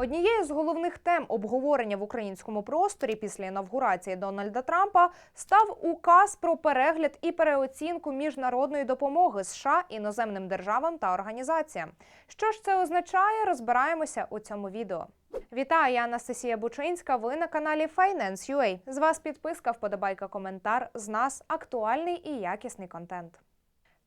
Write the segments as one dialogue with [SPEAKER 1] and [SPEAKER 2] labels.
[SPEAKER 1] Однією з головних тем обговорення в українському просторі після інавгурації Дональда Трампа став указ про перегляд і переоцінку міжнародної допомоги США іноземним державам та організаціям. Що ж це означає, розбираємося у цьому відео. Вітаю, я Анастасія Бучинська. Ви на каналі Finance.ua. З вас підписка, вподобайка, коментар. З нас актуальний і якісний контент.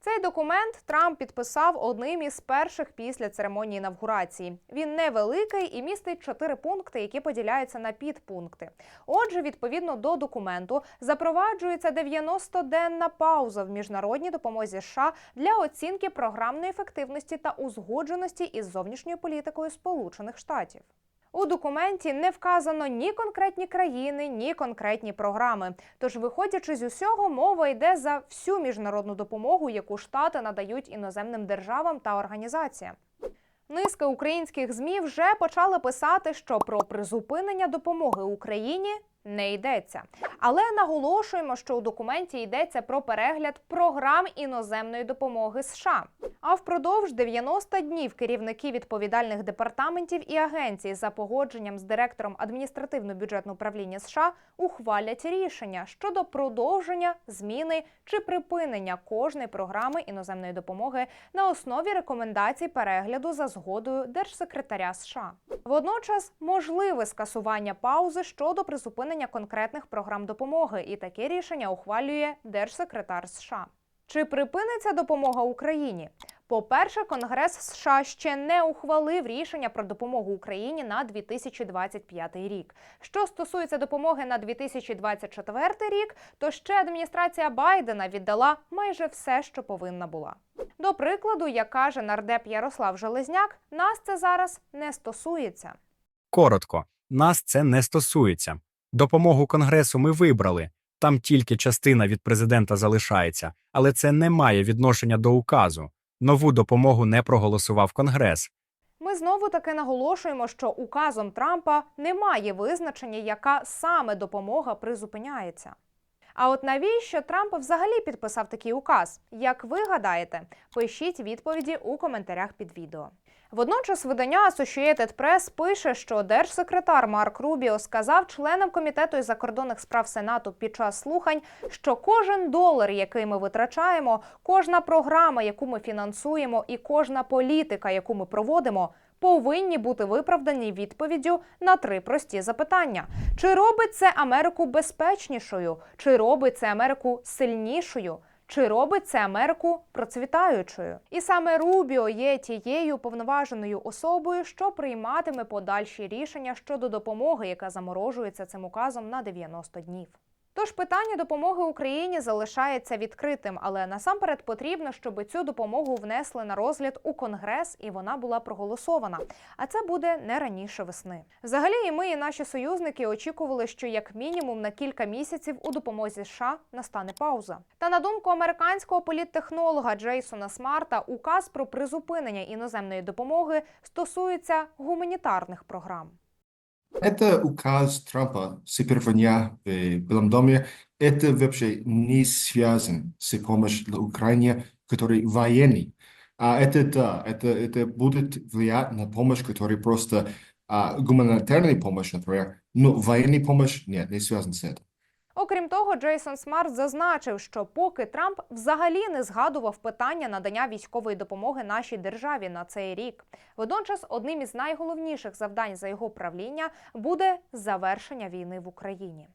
[SPEAKER 1] Цей документ Трамп підписав одним із перших після церемонії інавгурації. Він невеликий і містить чотири пункти, які поділяються на підпункти. Отже, відповідно до документу, запроваджується 90-денна пауза в міжнародній допомозі США для оцінки програмної ефективності та узгодженості із зовнішньою політикою Сполучених Штатів. У документі не вказано ні конкретні країни, ні конкретні програми. Тож, виходячи з усього, мова йде за всю міжнародну допомогу, яку штати надають іноземним державам та організаціям. Низка українських змі вже почали писати, що про призупинення допомоги Україні не йдеться. Але наголошуємо, що у документі йдеться про перегляд програм іноземної допомоги США. А впродовж 90 днів керівники відповідальних департаментів і агенцій за погодженням з директором адміністративно-бюджетного управління США ухвалять рішення щодо продовження, зміни чи припинення кожної програми іноземної допомоги на основі рекомендацій перегляду за згодою держсекретаря США. Водночас можливе скасування паузи щодо призупинення конкретних програм допомоги, і таке рішення ухвалює держсекретар США. Чи припиниться допомога Україні? По-перше, Конгрес США ще не ухвалив рішення про допомогу Україні на 2025 рік. Що стосується допомоги на 2024 рік, то ще адміністрація Байдена віддала майже все, що повинна була. До прикладу, як каже нардеп Ярослав Железняк, нас це зараз не стосується.
[SPEAKER 2] Коротко, нас це не стосується. Допомогу Конгресу ми вибрали. Там тільки частина від президента залишається, але це не має відношення до указу. Нову допомогу не проголосував Конгрес.
[SPEAKER 1] Ми знову таки наголошуємо, що указом Трампа немає визначення, яка саме допомога призупиняється. А от навіщо Трамп взагалі підписав такий указ? Як ви гадаєте? Пишіть відповіді у коментарях під відео. Водночас видання Associated Press пише, що держсекретар Марк Рубіо сказав членам комітету із закордонних справ Сенату під час слухань, що кожен долар, який ми витрачаємо, кожна програма, яку ми фінансуємо, і кожна політика, яку ми проводимо, повинні бути виправдані відповіддю на три прості запитання: чи робить це Америку безпечнішою, чи робить це Америку сильнішою? Чи робить це Америку процвітаючою? І саме Рубіо є тією повноваженою особою, що прийматиме подальші рішення щодо допомоги, яка заморожується цим указом на 90 днів. Тож питання допомоги Україні залишається відкритим, але насамперед потрібно, щоб цю допомогу внесли на розгляд у Конгрес і вона була проголосована. А це буде не раніше весни. Взагалі, і ми, і наші союзники очікували, що як мінімум на кілька місяців у допомозі США настане пауза. Та на думку американського політтехнолога Джейсона Смарта, указ про призупинення іноземної допомоги стосується гуманітарних програм.
[SPEAKER 3] Это указ Трампа с 1 дня в Белом доме. Это вообще не связан с помощью для Украине, который военный. А это да, это, это будет влиять на помощь, которая просто а, гуманитарная помощь, например. Но военная помощь нет, не связан с этим.
[SPEAKER 1] Окрім того, Джейсон Смарт зазначив, що поки Трамп взагалі не згадував питання надання військової допомоги нашій державі на цей рік. Водночас, одним із найголовніших завдань за його правління буде завершення війни в Україні.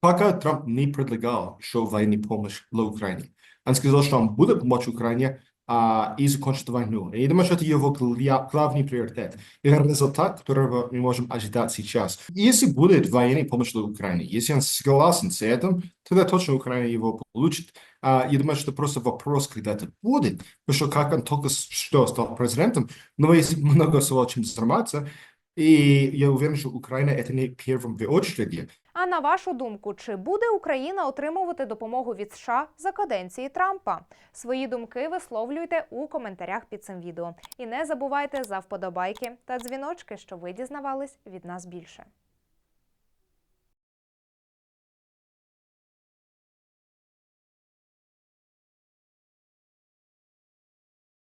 [SPEAKER 3] Пока Трамп не предлагал еще военную помощь для Украины. Он сказал, что он будет помочь Украине а, и закончить войну. И я думаю, что это его главный приоритет. И результат, которого мы можем ожидать сейчас. Если будет военная помощь для Украины, если он согласен с этим, тогда точно Украина его получит. А, я думаю, что просто вопрос, когда это будет. Потому что как он только что стал президентом, но есть много всего, чем заниматься. И я уверен, что Украина это не первым в очереди.
[SPEAKER 1] А на вашу думку, чи буде Україна отримувати допомогу від США за каденції Трампа? Свої думки висловлюйте у коментарях під цим відео. І не забувайте за вподобайки та дзвіночки, щоб ви дізнавались від нас більше.